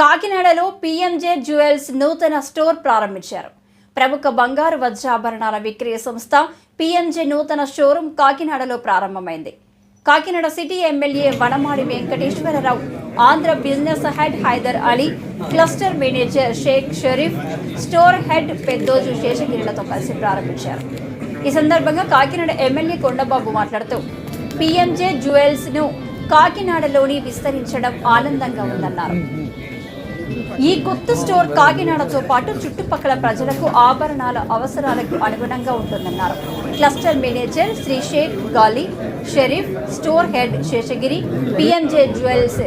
కాకినాడలో PMJ jewels నూతన store ప్రారంభించారు. ప్రముఖ బంగారు వజ్రాభరణాల విక్రయ సంస్థ పీఎంజే నూతన షోరూం కాకినాడలో ప్రారంభమైంది. Kakinada city MLA Vanamadi Venkateswara Rao Andhra business head Haider Ali cluster manager Shaik Sharif store head Peddoju శేషగిరిలతో కలిసి ప్రారంభించారు. ఈ సందర్భంగా కాకినాడ ఎమ్మెల్యే కొండబాబు మాట్లాడుతూ పీఎంజే జ్యువెల్స్ను కాకినాడలోని విస్తరించడం ఆనందంగా ఉందన్నారు. ఈ కొత్త స్టోర్ కాకినాడతో పాటు చుట్టుపక్కల ప్రజలకు ఆభరణాల అవసరాలకు అనుగుణంగా ఉంటుందన్నారు. Cluster manager Shri Shaik Gali Sharif store head Seshagiri PMJ jewels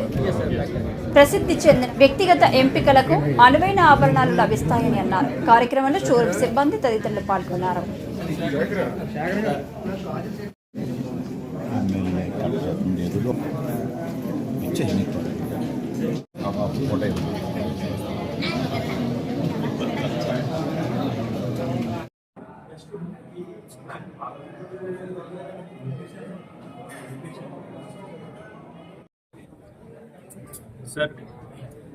ప్రసిద్ధి చెందిన వ్యక్తిగత ఎంపికలకు అనువైన ఆభరణాలు లభిస్తాయని అన్నారు. కార్యక్రమంలో షోరూమ్ సిబ్బంది తదితరులు పాల్గొన్నారు. ఎదురు సార్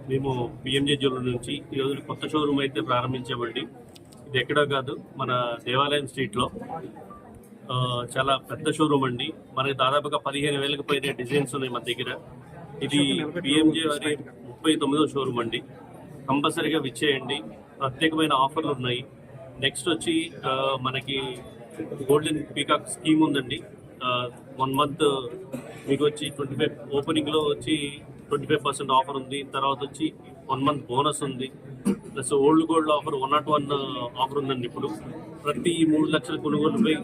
మేము పిఎంజే జ్యువెలరీ నుంచి ఈరోజు కొత్త షోరూమ్ అయితే ప్రారంభించామండి. ఇది ఎక్కడో కాదు మన దేవాలయం స్ట్రీట్లో చాలా పెద్ద షోరూమ్ అండి. మనకి దాదాపుగా పదిహేను వేలకు పైన డిజైన్స్ ఉన్నాయి మన దగ్గర. ఇది పిఎంజే వారి ముప్పై తొమ్మిదో షోరూమ్ అండి. కంపల్సరీగా విచ్చేయండి. ప్రత్యేకమైన ఆఫర్లు ఉన్నాయి. నెక్స్ట్ వచ్చి మనకి గోల్డెన్ పీకాక్ స్కీమ్ ఉందండి. వన్ మంత్ మీకు వచ్చి ట్వంటీ ఫైవ్ ఓపెనింగ్లో వచ్చి ట్వంటీ ఫైవ్ పర్సెంట్ ఆఫర్ ఉంది. తర్వాత వచ్చి వన్ మంత్ బోనస్ ఉంది. Plus old gold offer one not one offer ఉందండి ఇప్పుడు. ప్రతి మూడు లక్షల కొనుగోలుపై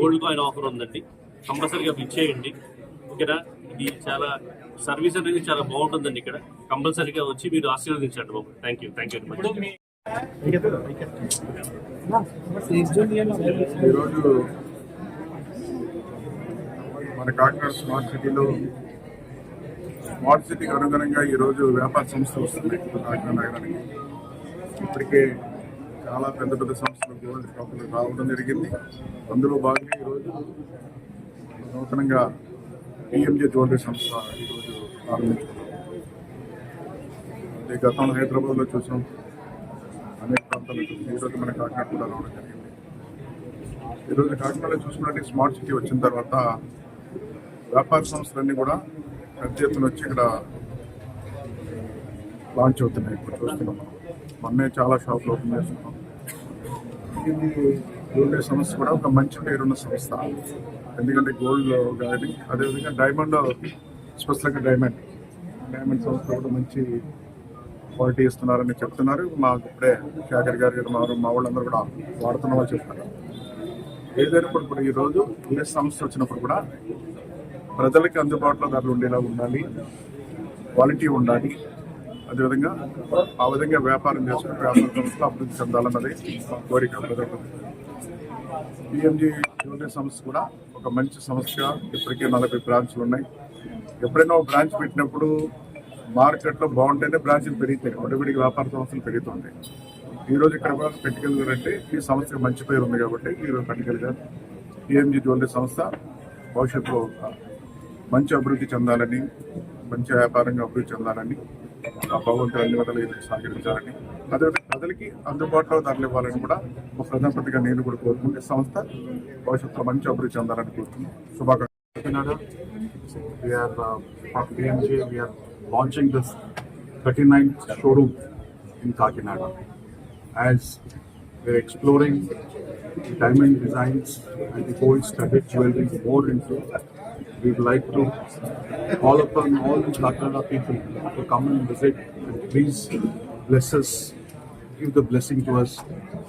గోల్డ్ కాయిన్ ఆఫర్ ఉందండి. కంపల్సరీగా విచ్చేయండి. ఓకేనా? ఇది చాలా సర్వీస్ అనేది చాలా బాగుంటుందండి ఇక్కడ. కంపల్సరీగా వచ్చి మీరు ఆశీర్వదించండి బాబు. థ్యాంక్ యూ థ్యాంక్ యూ ఈరోజు మన కాకినాడ స్మార్ట్ సిటీలో స్మార్ట్ సిటీకి అనుగుణంగా ఈరోజు వ్యాపార సంస్థలు వస్తున్నాయి కాకినాడ నగరానికి. ఇప్పటికే చాలా పెద్ద పెద్ద సంస్థలు గోల్డ్ షాపులు రావడం జరిగింది. అందులో భాగంగా ఈరోజు నూతనంగా పిఎంజే జ్యువెలరీ సంస్థ ఈరోజు ప్రారంభించుకున్నాం గతంలో హైదరాబాద్లో చూసాం. అనేక ప్రాంతాల్లో చూసాం. ఈరోజు మన కాకినాడ కూడా రావడం జరిగింది. ఈరోజు కాకినాడలో చూసుకున్నట్టు స్మార్ట్ సిటీ వచ్చిన తర్వాత వ్యాపార సంస్థలన్నీ కూడా పెద్ద ఎత్తున వచ్చి ఇక్కడ లాంచ్ అవుతున్నాయి. ఇప్పుడు చూస్తున్నాం. మనం. మొన్నే చాలా షాపులు ఓపెన్ చేస్తున్నాం. ఇది జ్యువెలరీ సంస్థ కూడా ఒక మంచి పేరున్న సంస్థ. ఎందుకంటే గోల్డ్ కానీ అదేవిధంగా డైమండ్ స్పెషల్గా డైమండ్. డైమండ్ సంస్థ కూడా మంచి క్వాలిటీ ఇస్తున్నారని చెప్తున్నారు. మాకు ఇప్పుడే శేఖర్ గారు గారు మా మా వాళ్ళందరూ కూడా వాడుతున్న వాళ్ళు చెప్తున్నారు. ఏదైనప్పుడు ఇప్పుడు ఈరోజు ఏ సంస్థ వచ్చినప్పుడు కూడా ప్రజలకి అందుబాటులో ధరలు ఉండేలా ఉండాలి క్వాలిటీ ఉండాలి. అదేవిధంగా ఆ విధంగా వ్యాపారం చేసుకుని వ్యాపార సంస్థలు అభివృద్ధి చెందాలన్నది కోరిక ప్రజలకు జ్యువెలరీ సంస్థ కూడా ఒక మంచి సంస్థగా ఇప్పటికే నలభై బ్రాంచ్లు ఉన్నాయి. ఎప్పుడైనా ఒక బ్రాంచ్ పెట్టినప్పుడు మార్కెట్లో బాగుంటేనే బ్రాంచ్లు పెరుగుతాయి. ఒడివిడికి వ్యాపార సంస్థలు పెరుగుతుంటాయి ఈ రోజు ఇక్కడ కూడా పెట్టుకెళ్ళారంటే ఈ సంస్థకి మంచి పేరు ఉంది కాబట్టి ఈరోజు పెట్టుకెళ్ళారు పిఎంజి జ్యువెలరీ సంస్థ భవిష్యత్తులో మంచి అభివృద్ధి చెందాలని మంచి వ్యాపారంగా అభివృద్ధి చెందాలని ఆ భగవంతుడు అన్ని విధాలు సహకరించాలని అదేవిధంగా ప్రజలకి అందుబాటులో ధరలు ఇవ్వాలని కూడా ఒక ప్రధానపతిగా నేను కూడా కోరుకుంటే సంస్థ భవిష్యత్తులో మంచి అభివృద్ధి చెందాలని కోరుతున్నాను శుభాకాంక్షలు. We are uh, PMJ. We are launching this 39th showroom in Kakinada. As we're exploring the diamond designs and the gold studded jewelry more into, we would like to call upon all the Kakinada people to come and visit and please bless us, give the blessing to us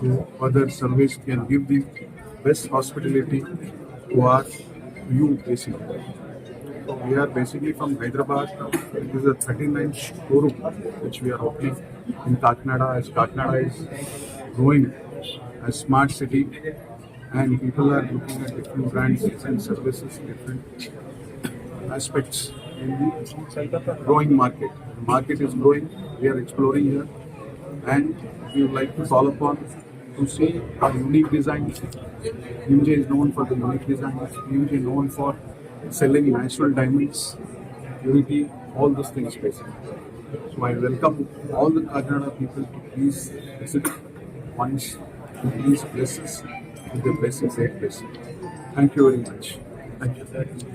to further service and give the best hospitality to our you basically. We are basically from Hyderabad. Uh, it is a 39th showroom which we are opening in Kakinada as Kakinada is growing as smart city and people are looking at different brands and services, different aspects in the growing market. The market is growing. We are exploring here and we would like to call upon to see our unique designs. UJ is known for the unique designs. UJ is known for selling natural diamonds, purity, all those things basically. So I welcome all the Kakinada people to please visit once to these places with the blessings blessing. Thank you very much. Thank you.